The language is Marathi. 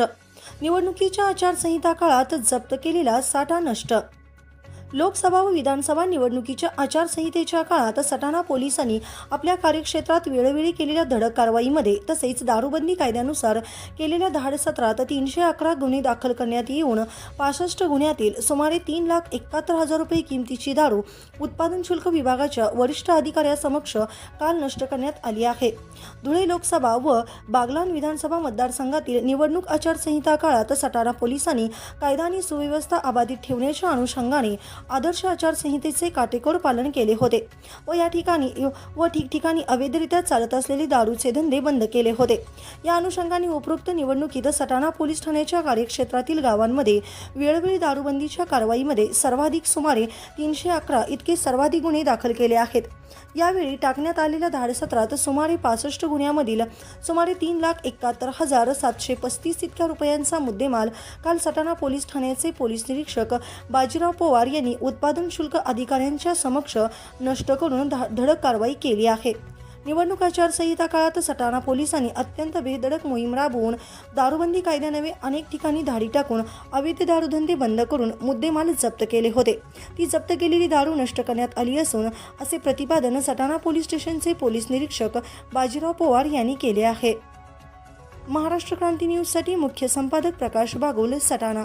नष्ट. निवडणुकीच्या आचारसंहिता काळात जप्त केलेला साठा नष्ट. लोकसभा व विधानसभा निवडणुकीच्या आचारसंहितेच्या काळात सटाणा पोलिसांनी आपल्या कार्यक्षेत्रात वेळोवेळी केलेल्या धडक कारवाईमध्ये तसेच दारूबंदी कायद्यानुसार केलेल्या धाडसत्रात तीनशे अकरा गुन्हे दाखल करण्यात येऊन पासष्ट गुन्ह्यातील सुमारे तीन लाख एकाहत्तर हजार रुपये किमतीची दारू उत्पादन शुल्क विभागाच्या वरिष्ठ अधिकाऱ्यासमक्ष काल नष्ट करण्यात आली आहे. धुळे लोकसभा व बागलान विधानसभा मतदारसंघातील निवडणूक आचारसंहिता काळात सटाणा पोलिसांनी कायदा आणि सुव्यवस्था अबाधित ठेवण्याच्या अनुषंगाने आदर्श आचारसंहितेचे काटेकोर पालन केले होते व या ठिकाणी व ठिकठिकाणी अवैधरित्या चालत असलेले दारूचे धंदे बंद केले होते. या अनुषंगाने उपरोक्त निवडणुकीत सटाणा पोलीस ठाण्याच्या कार्यक्षेत्रातील गावांमध्ये वेळोवेळी दारूबंदीच्या कारवाईमध्ये सर्वाधिक सुमारे तीनशे अकरा इतके सर्वाधिक गुन्हे दाखल केले आहेत. यावेळी टाकण्यात आलेल्या धाडसत्रात सुमारे पासष्ट गुन्ह्यामधील सुमारे तीन लाख एकाहत्तर हजार सातशे पस्तीस इतक्या रुपयांचा मुद्देमाल काल सटाणा पोलीस ठाण्याचे पोलीस निरीक्षक बाजीराव पवार यांनी उत्पादन शुल्क अधिकाऱ्यांच्या समक्ष नष्ट करून धा- धडक कारवाई केली आहे. निवडणूक आचारसंहिता काळात सटाणा पोलिसांनी अत्यंत बेधडक मोहीम राबवून दारूबंदी कायद्यानवे अनेक ठिकाणी धाडी टाकून अवैध दारूधंदे बंद करून मुद्देमाल जप्त केले होते. ती जप्त केलेली दारू नष्ट करण्यात आली असून असे प्रतिपादन सटाणा पोलीस स्टेशनचे पोलीस निरीक्षक बाजीराव पवार यांनी केले आहे. महाराष्ट्र क्रांती न्यूजसाठी मुख्य संपादक प्रकाश बागोल सटाणा